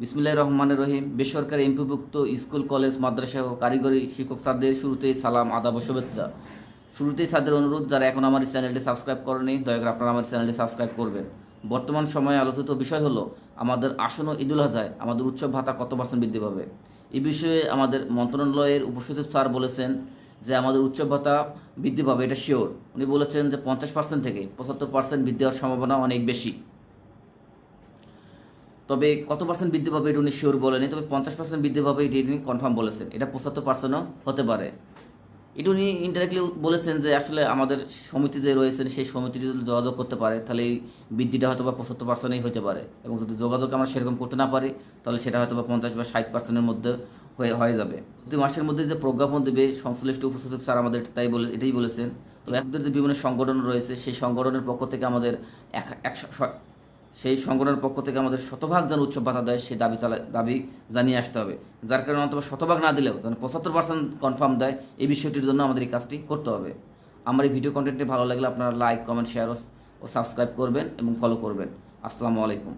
বিসমুল্লাহ রহমান রহিম। বেসরকারি এমপিভুক্ত school, college, মাদ্রাসা ও কারিগরি শিক্ষক স্যারদের শুরুতেই সালাম, আদাব শুভেচ্ছা। শুরুতেই স্যারদের অনুরোধ, যারা এখন আমার চ্যানেলটি সাবস্ক্রাইব করেনি, দয়া করে আপনারা আমার চ্যানেলটি সাবস্ক্রাইব করবেন। বর্তমান সময়ে আলোচিত বিষয় হলো, আমাদের আসন্ন ঈদুল আজহায় আমাদের উৎসব ভাতা কত পার্সেন্ট বৃদ্ধি পাবে? এই বিষয়ে আমাদের মন্ত্রণালয়ের উপসচিব স্যার বলেছেন যে আমাদের উৎসব ভাতা বৃদ্ধি পাবে, এটা শিওর উনি বলেছেন যে পঞ্চাশ পার্সেন্ট থেকে পঁচাত্তর পার্সেন্ট বৃদ্ধি হওয়ার সম্ভাবনা অনেক বেশি। তবে কত পার্সেন্ট বৃদ্ধি পাবে এটা উনি শিওর বলেনি, তবে পঞ্চাশ পার্সেন্ট বৃদ্ধি পাবে এটি উনি কনফার্ম বলেছেন। এটা পঁচাত্তর পার্সেন্টও হতে পারে। এটা উনি ইনডাইরেক্টলি বলেছেন যে আসলে আমাদের সমিতি যে রয়েছেন, সেই সমিতিটি যদি যোগাযোগ করতে পারে, তাহলে এই বৃদ্ধিটা হয়তো বা পঁচাত্তর পার্সেন্টই হতে পারে। এবং যদি যোগাযোগ আমরা সেরকম করতে না পারি, তাহলে সেটা হয়তো বা পঞ্চাশ বা ষাট পার্সেন্টের মধ্যে হয়ে হয়ে যাবে। প্রতি মাসের মধ্যে যে প্রজ্ঞাপন দেবে, সংশ্লিষ্ট উপসচিব স্যার আমাদের তাই বলে, এটাই বলেছেন। তবে একদের যে বিভিন্ন সংগঠন রয়েছে, সেই সংগঠনের পক্ষ থেকে আমাদের এক সেই সংগঠনের পক্ষ থেকে আমাদের শতভাগ যেন উৎসব ভাতা দেয়, সেই দাবি চালা দাবি জানিয়ে আসতে হবে। যার কারণে অন্তত শতভাগ না দিলেও যেন পঁচাত্তর পার্সেন্ট কনফার্ম দেয়, এই বিষয়টির জন্য আমাদের এই কাজটি করতে হবে। আমার এই ভিডিও কন্টেন্টটি ভালো লাগলে আপনারা লাইক কমেন্ট শেয়ার ও সাবস্ক্রাইব করবেন এবং ফলো করবেন। আসসালামু আলাইকুম।